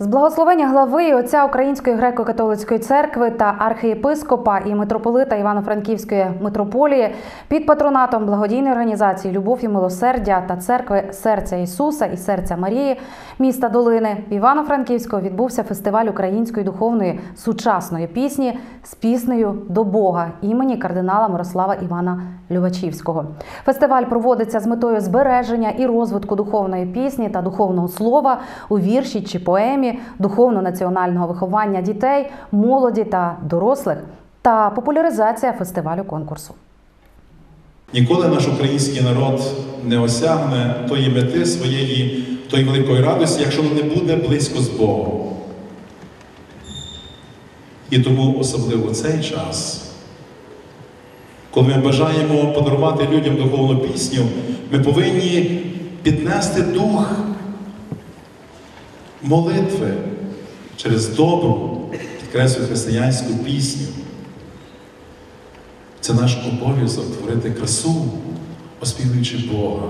З благословення глави отця Української греко-католицької церкви та архієпископа і митрополита Івано-Франківської митрополії під патронатом благодійної організації Любов і милосердя та церкви Серця Ісуса і Серця Марії міста Долини в Івано-Франківську відбувся фестиваль української духовної сучасної пісні з піснею до Бога імені кардинала Мирослава Івана Любачівського. Фестиваль проводиться з метою збереження і розвитку духовної пісні та духовного слова у вірші чи поемі, духовно-національного виховання дітей, молоді та дорослих та популяризація фестивалю конкурсу. Ніколи наш український народ не осягне тої мети своєї, тої великої радості, якщо він не буде близько з Богом. І тому особливо цей час, коли ми бажаємо подарувати людям духовну пісню, ми повинні піднести дух молитви через добру, підкреслю християнську пісню. Це наш обов'язок творити красу, оспівуючи Бога.